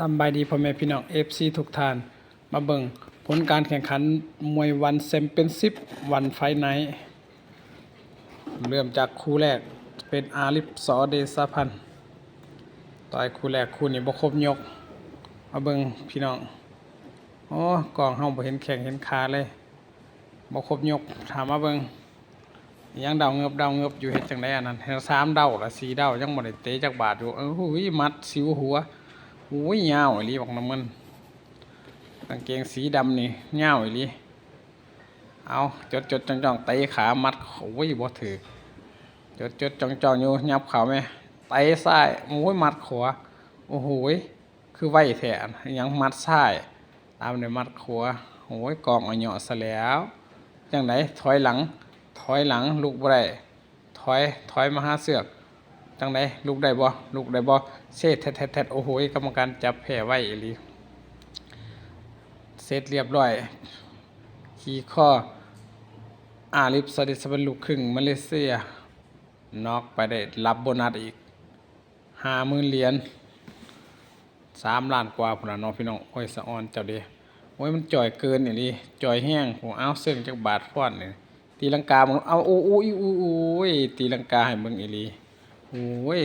สำบายดีพ่อแม่พี่น้อง FC ทุกท่าน มาเบิ่งผลการแข่งขันมวยวันแชมเปี้ยนชิพวันไฟไนท์เริ่มจากคู่แรกเป็นอาลิฟสอเดซาพันต่อยคู่แรกคู่นี้บ่ครบยก มาเบิ่งพี่น้องโอ้กองเฮาบ่เห็นแข้งเห็นขาเลยบ่ครบยกถามมาเบิ่งยังเดาเงือบเดาเงือบอยู่เฮ็ดจังไดอันนั้นเฮ็ดสามเดาละสี่เดายังบ่ได้เตะจักบาทอยู่เออหูยมัดสิวหัว อ้ยยาวอีลีบอกน้ำมันกางเกงสีดำนี่ยาวอีลีเอาจดจดจ้องจ้องๆเตะขามัดโอ้ยบ่ถือจดจดจ้องจ้องอยู่ยับเขาไหมเตะซ้ายโอ้ยมัดขวาโอ้โหคือไวแทนยังมัดซ้ายตามด้วยมัดขวาโอ้ยกองเอาเหาะซะแล้วจังไหนถอยหลัง ถอยหลังลุกบ่ได้ถอยถอยมาหาเสือก จังไดลูกได้บ่ลูกได้บ่เซตแทดๆๆโอ้โหกรรมการจับแพ้ไว้อีหลีเสร็จเรียบร้อย ขี่ข้ออาลิฟสดิสเป็นลูกครึ่งมาเลเซียน็อกไปได้รับโบนัสอีกห้าหมื่นเหรียญสามล้านกว่าพุ่นน้องพี่น้องโอ้ยสะออนเจ้าเด้โอ้ยมันจ่อยเกินอีหลีจ่อยแห้งผมเอาเสื่องจากบาทฟ้อนนี่ตีลังกามึงเอาโอ้โอ้ยโอ้โอ้ยตีลังกาให้มึงอีลี โอ้ย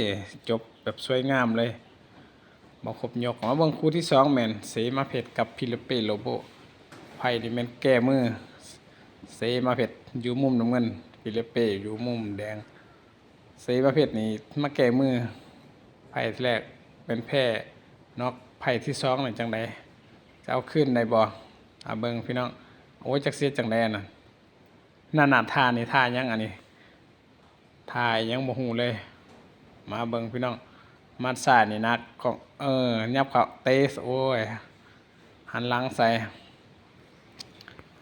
จบแบบสวยงามเลยบอกครบยกมาเบิ่งคู่ที่สองแมนเสมาเพชรกับพิลิปเปโลโบไพ่นี่แมนแก้มือเสมาเพชรอยู่มุมน้ำเงินพิลิปเปอยู่มุมแดงเสมาเพชรนี่มาแก้มือไพ่แรกเป็นแพ้นอกไพ่ที่สองหนึ่งจังใดจะเอาขึ้นในบ่อาเบิ่งพี่น้องโอ้ยจักเสียจังใดน่ะหน้าหนาท่านี่ท่ายังอันนี้ท่ายังบ่ฮู้เลย มาเบิ่งพี่น้อง มัดซายนี่นักของเออยับเขาเตสโอ้ย หันหลังใส่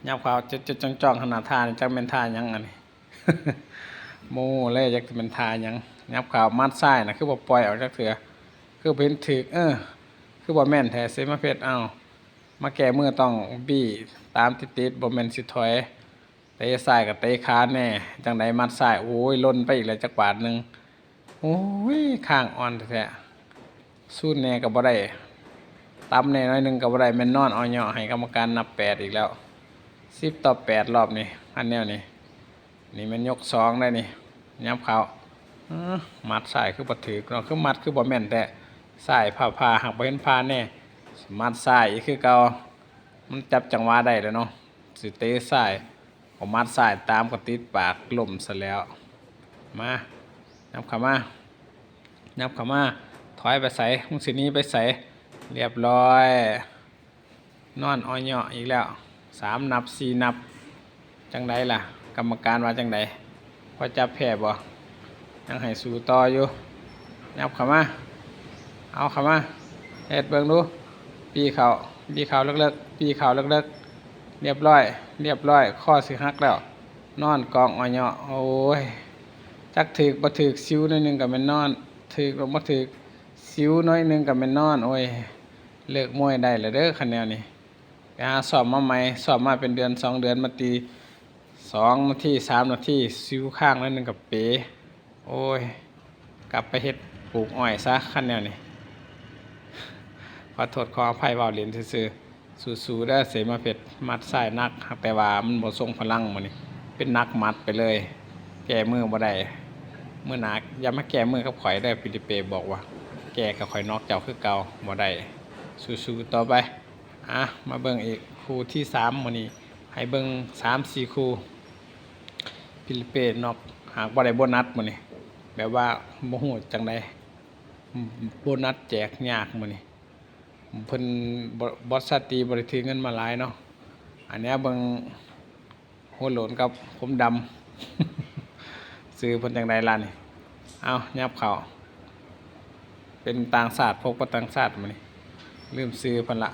ยับเขาจะจะจ้องจ้องๆขนาดท่านจักเป็นท่ายังอันนี้โมเลยจักเป็นท่ายังยับเขามัดซ้ายนะคือบ่ปล่อยออกจากเถือคือเป็นถึกเออ คือบ่แม่นแท้เซมาเพชรเอามาแก้มือต้องบี้ตามติดๆบ่แม่นสิถอยเตะซ้ายกับเตะขาแน่จังไดมัดซ้ายโอ้ยล่นไปอีกแล้วจักบาทหนึ่ง โอ้ยข้างอ่อนแท้สู้แน่ก็บ่ได้ตำแน่น้อยหนึ่งก็บ่ได้แม่นนอนเอาเหยาะให้กรรมการนับแปดอีกแล้วสิบต่อแปดรอบนี่อันแนวนี่นี่มันยกสองได้นี่ยับเขาอมัดสายคือบ่ถือเนาคือมัดคือบ่แม่นแต่สายผ่าผ่าหักบ่เห็นผ่าแน่มัดสายคือเก่ามันจับจังหวะได้แล้วเนาะสิเตะสายผมมัดสายตามก็ติดปากล่มซะแล้ว มา นับขามานับขามาถอยไปใส่มุงสินี้ไปใส่เรียบร้อย นอนอ้อยเหาะอีกแล้วสามนับสี่นับ จังไดล่ะ กรรมการว่าจังไดพอจับแพ้บ่ยังให้สู้ต่ออยู่ นับขามาเอาขามาเฮ็ดเบิ่งดู ปีเขาปีเขาเลิกๆปีเขาเลิกๆเรียบร้อย เรียบร้อย ข้อสิหักแล้ว นอนกองอ้อยเหาะโอ้ย จักถึกบ่ถึกซิวน้อยหนึงก็แม่นนอนถึกบ่บ่ถึกซิวน้อยหนึงก็แม่นนอน โอ้ยเลิกมวยได้แล้วเด้อคันแนวนี้ไปหาสอบมาใหม่สอบมาเป็นเดือนสองเดือนมาตีสองนาทีสามนาทีซิวข้างแล้วหนึงกับเป๋โอ้ย กลับไปเฮ็ดปลูกอ้อยซะคันแนวนี้ขอโทษขออภัยเว้าเล่นซื่อสู้ๆเด้เสมาเพชรมัดซ้ายนักแต่ว่ามันบ่ทรงพลังมื้อนี้เป็นนักมัดไปเลย แก้มือบ่ได้มือหนักอย่ามาแก้มือกับข่อยได้ฟิลิปเปบอกว่า แก้กับข่อยนอกเจ้าคือเก่าบ่ได้สู้ๆต่อไปอะมาเบิ่งอีกคู่ที่สามมื้อนี้ ให้เบิ่งสามสี่คู่ฟิลิปเปนอกหากบ่ได้โบนัสมื้อนี้แบบว่าบ่ฮู้จังไดโบนัสแจกยากมื้อนี้เพิ่นบอสตีบ่ได้ถือเงินมาหลายเนาะอันนี้เบิ่งหัวโหลนกับผมดำ ซื้อเพิ่นจังไดล่ะนี่เอายับเขาเป็นต่างศาสตร์พกว่าต่างศาสตร์มานี่ลืมซื้อเพิ่นละ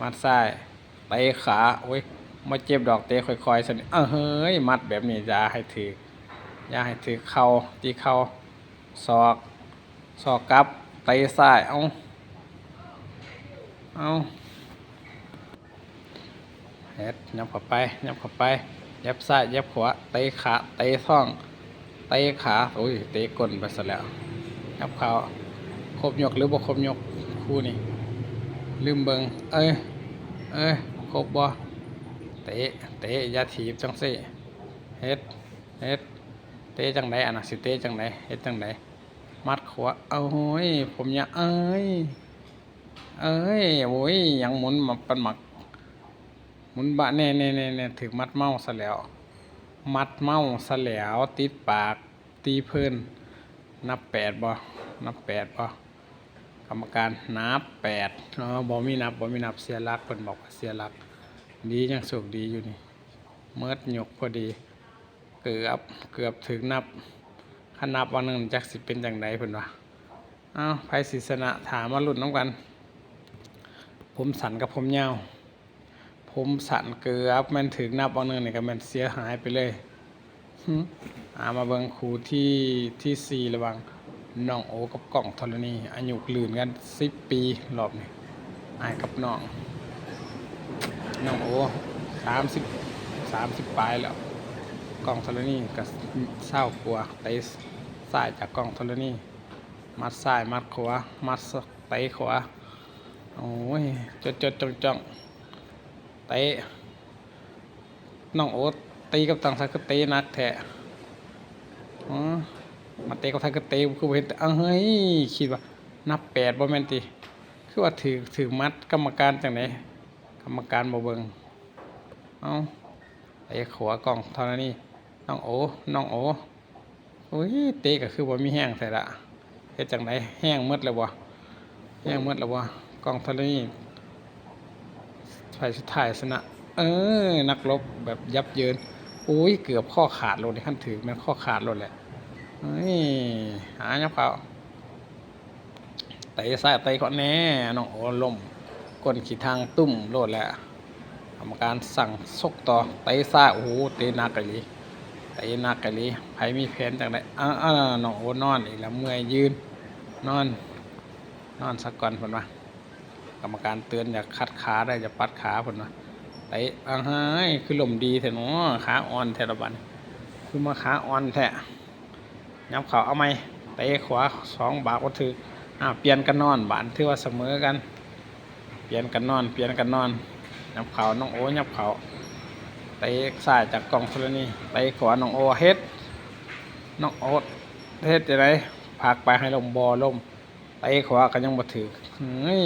มัดซ้ายเตะขาโอ้ยมาเจ็บดอกเตะค่อยๆสนิเออเฮ้ยมัดแบบนี้อย่าให้ถืออย่าให้ถือเข่าตีเข่าศอกศอกกลับเตะซ้ายเอาเอาเฮ็ดยับเข้าไปยับเข้าไปยับซ้ายยับขวาเตะขาเตะท้อง เตะขาโอ้ยเตะก้นไปซะแล้วยับเขาครบยกหรือบ่ครบยกคู่นี้ลืมเบิงเอ้ยเอ้ยครบบ่เตะเตะยาถีบจังสิเฮ็ดเฮ็ดเตะจังไดอันน่ะสิเตะจังไดเฮ็ดจังไดมัดขวาเอาโอ้ยผมอยากเอ้ยเอ้ยโอ้ยยังหมุนมาปันหมักหมุนบะแน่แน่แน่แน่ถึงมัดเมาซะแล้ว มัดเมาซะแล้วติดปาก ตีเพิ่นนับแปดบ่นับแปดบ่กรรมการนับแปดอ๋อบ่มีนับบ่มีนับเสียหลักเพิ่นบอกว่าเสียหลัก ดียังสุกดีอยู่นี่เมิดหยกพอดี เกือบเกือบถึงนับคันนับวันหนึ่งจักสิเป็นจังไดเพิ่นว่าอ้าวไผสิชนะถามมาลุ้นน้ำกัน ผมสันกับผมยาว ผมสั่นเกือบแมันถึงนับวันหนึงนี่ก็มันเสียหายไปเลยอามาเบิงครูที่ที่สี่ระวังน้องโอกับกล่องธรณีอายุลืนกันสิบปีรอบนี้อายกับน้องน้องโอสามสิบสามสิบปลายแล้วกล่องธรณีก็เศร้ากลัวเตะซ้ายจากกล่องธรณีมัดซ้ายมัดขวามัดเตะขวาโอ้ยจดจดจ้องจ้อง เตะน้องโอตีกับตังสักก็เตะนักแท้อ๋อมาเตะกับทักก็เตะคือบ่เห็นแต่เอ้าเฮ้ยคิดว่า นับแปดบ่แม่นติ คือว่าถือถือมัดกรรมการจังไดกรรมการบ่เบิงเอาไอ้ขวากล่องเท่านั้นนี่น้องโอน้องโอโอ้ยเตะก็คือบ่มีแห้งใส่ละเฮ็ดจังไดแห้งหมดแล้วบ่แห้งหมดแล้วบ่กล่องเท่านั้ นนี่ไฟสุดท้ายชนะ เออ นักรบแบบยับเยินโอ้ยเกือบข้อขาดลดในขั้นถือม่นข้อขาดลดแหละเฮ้ยหายับเขาเตะซ้ายเตะก่อแน่น้องโอล้มก้นขีทางตุ้มโลดแล้วกรรมการสั่งซกต่อเตะซ่ายโอ้โหเตะนักกะลีเตะนักกะลีไผมีแผนจังไดอ้าอ้าน้องโอนอนอีกแล้วเมื่อยยืนนอน นอนสักก่อนเพิ่นว่า กรรมการเตือนอย่าคัดขาได้อย่าปัดขาเพิ่นว่าเตะอ้าหายคือลมดีแท้เนาะขาอ่อนแท้ละบันคือมาขาอ่อนแท้ยับเขาเอาไหมเตะขวาสองบาทก็ถืออ้าเปลี่ยนกันนอนบานถือว่าเสมอกัน เปลี่ยนกันนอน เปลี่ยนกันนอนยับเขาน้องโอ้ยับเขาเตะซ้ายจากกองธรณีเตะขวาน้องโอเฮ็ดน้องโอเฮ็ดจะไรผากไปให้ลมบอลม เตะขวาก็ยังบ่ถือเฮ้ย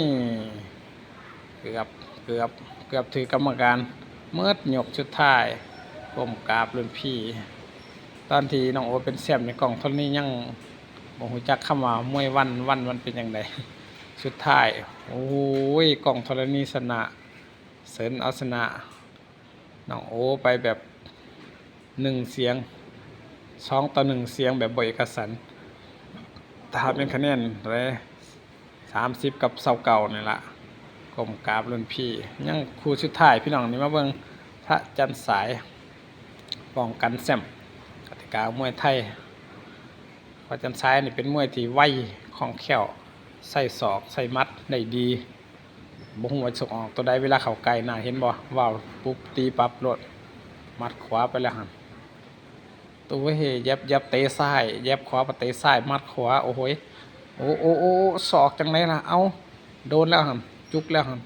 เกือบเกือบเกือบถือกรรมการเมื่อยกชุดท้ายก้มกราบรุ่นพี่ ตอนที่น้องโอเป็นแซมในกล่องธรณียังบ่ฮู้จักคำว่ามวยวันวันมันเป็นจังไดสุดท้าย โอ้ยกล่องธรณีสนะเสริญเอาชนะน้องโอไปแบบหนึ่งเสียงสองต่อหนึ่งเสียงแบบบเอกสัน ถ้าเป็นคะแนนเลยสามสิบกับเสาเก่านี่ละกลมกราบรุ่นพี่ยังครูสุดท้ายพี่น้องนี่มาเบิ่งพระจันทร์สายป้องกันแซมกติกามวยไทยพระจันทร์สายนี่เป็นมวยที่ไวคล่องแคล่วใส่ศอกใส่มัดได้ดีบ่ฮู้ว่าส่งออกตัวใดเวลาเข้าใกลหน้าเห็นบ่ว้าวปุ๊บตีปั๊บโลดมัดขวาไปแล้วหัน ตัวเฮยับยับเตะซ้ายยับขวาไปเตะซ้ายมัดขวาโอ้โหโอ้โอ้โอ้โอ้ศอกจังไดล่ะเอ้าโดนแล้วหันจุกแล้วหั่น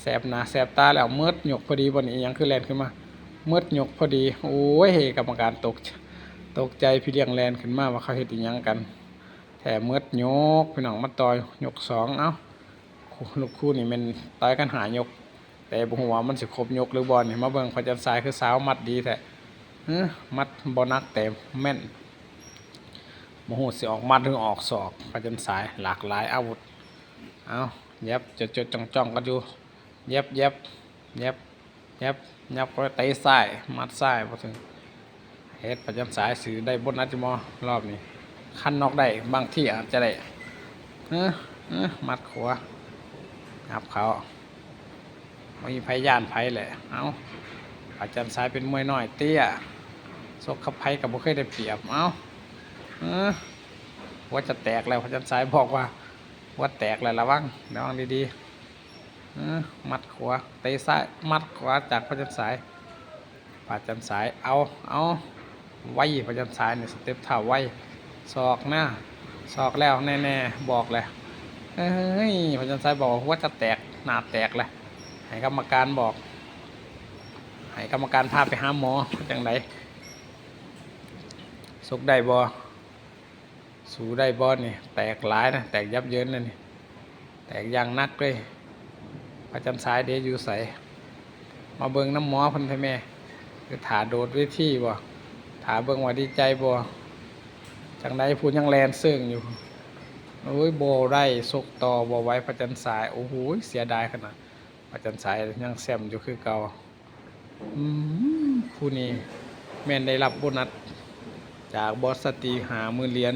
แสบหนาแสบตาแล้วเมิดหยกพอดีบ่นี่อิหยังคือแลนขึ้นมาเมิดหยกพอดีโอ้ยกรรมการตกตกใจพี่เลี้ยงแลนขึ้นมาว่าเขาเฮ็ดอิหยังกันแถมเมืดยกพี่น้องมาต่อยยกสองเอ้าลูกคู่นี่มันต่อยกันหายก แต่บ่ฮู้ว่ามันสิครบยกหรือบอลเนี่มาเบิ่งพระจันทร์สายคือสาวมัดดีแท้ มัดบ่นักแต่แม่นบ่ฮู้สิออกมัดหรือออกศอกพระจันสายหลากหลายอาวุธ เอาเย็บจดจดจ้องจ้องกันอยู่เย็บเย็บเย็บเย็บเย็บก็เตะซ้ายมัดซ้ายบ่ถึงเฮ็ดพระจันสายสิได้บนนัดจิมอรอบนี้คันนอกได้บางที่อาจจะได้เออเออมัดขวางับเขาไม่มีไผย่านไผแหละเอาอาจารย์สายเป็นมวยน้อยเตี้ย ซกขับไผกับบุเคยได้เปรียบ เอาเออว่าจะแตกแล้วอาจารย์สายบอกว่า ว่าแตกแล้วระวังระวังดีๆเออมัดขวาเตะซ้ายมัดขวาจากพระจันทร์สายพระจันทร์สายเอาเอาไว้พระจันทร์สายเนี่ยสเต็ปเท่าไว้ศอกหน้าศอกแล้วแน่ๆบอกเลยเฮ้ยพระจันทร์ทรายบอกว่าจะแตกหนาแตกเลยให้กรรมการบอกให้กรรมการพาไปหาหมอจังได สุกได้บอสูได้บอนี่แตกหลายนะแตกยับเยินเลยนี่แตกยางนักเลยพระจันทร์ทรายเดียวอยู่ใสมาเบิงน้ำหมอพันธแม่คือถาโดดวิธีบ่ถาเบิงว่าดีใจบ่จังไดพูดยังแลนเสื่งอยู่โอ้ยโบได้ซกต่อบ่ไว้พระจันสายโอ้โหเสียดายขนาดพระจันสายยังแซมอยู่คือเก่าอืมผู้นี้แม่นได้รับโบนัส จากบอสตีหามือเหรียญ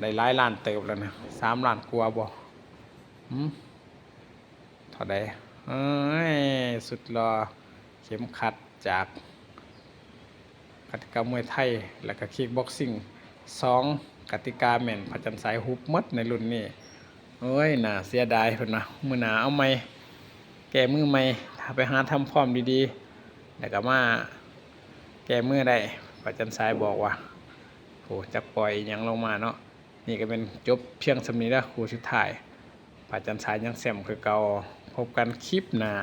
ได้หลายล้านเติบแล้วนะสามล้านกว่าบ่อืมเท่าใดเอ้ยสุดรอเข็มขัดจากกติกามวยไทย แล้วก็คิกบ็อกซิ่งสองกติกาแม่นพระจันสายฮุบหมดในรุ่นนี้โอ้ยน่าเสียดายเพิ่นนะมือหนาเอาไหมแก้มือไหมถ้าไปหาทำพร้อมดีๆแล้วก็มาแก้มือได้ ประจันทร์สายบอกว่าโหจะปล่อยอยังลงมาเนาะนี่ก็เป็นจบเพียงสำนี้แล้วครูชุดท้ายพระจันทร์สายยังแซมคือเก่าพบกันคลิปหนา